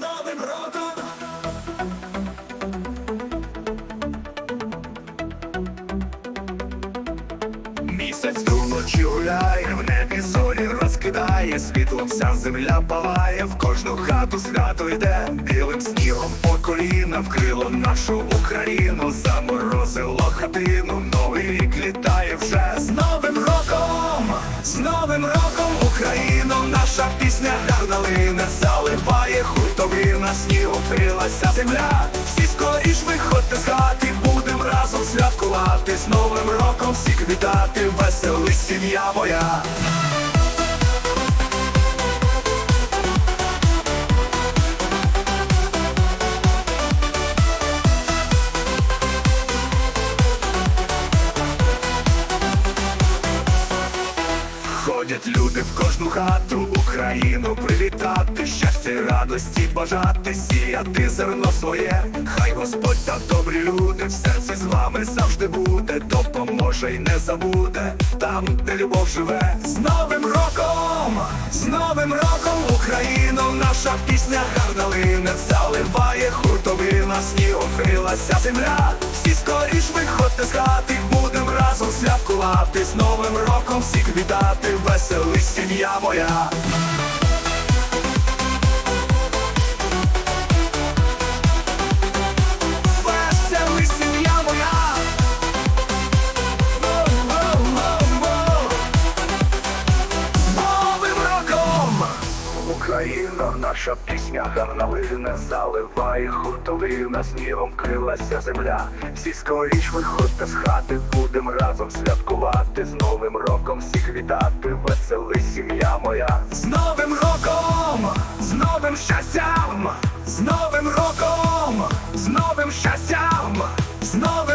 Новим роком! Місяць труночі гуляє, в небі зорі розкидає, світлом вся земля палає, в кожну хату хату йде, білим снігом по коліна вкрило нашу Україну, заморозило роком Україну, наша пісня гарна лине, заливає хуртовина, снігом вкрилася земля, всі скоріш виходьте з хати, будем разом святкувати, з Новим роком всіх вітати, веселий сім'я моя. Ходять люди в кожну хату Україну привітати, щастя й радості бажати, сіяти зерно своє. Хай Господь та добрі люди в серці з вами завжди буде, допоможе й не забуде там, де любов живе. З Новим роком, з Новим роком Україну, наша пісня гарна лине, заливає хуртовина, снігом вкрилася земля. Всі скоріш виходьте з хати, будем разом святкувати, з Новим роком всіх вітати, веселий сім'я моя. Україна, наша пісня гарна лине заливає хуртовина, снігом крилася земля. Всі скоріш виходьте з хати, будем разом святкувати, з Новим роком всіх вітати, веселий сім'я моя. З Новим роком, з новим щастям, з Новим роком, з новим щастям, з Новим.